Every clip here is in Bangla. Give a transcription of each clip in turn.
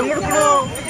ഞങ്ങൾ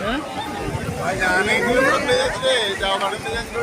হ্যাঁ? ভাই জানি যাও বাড়িতে যাচ্ছিল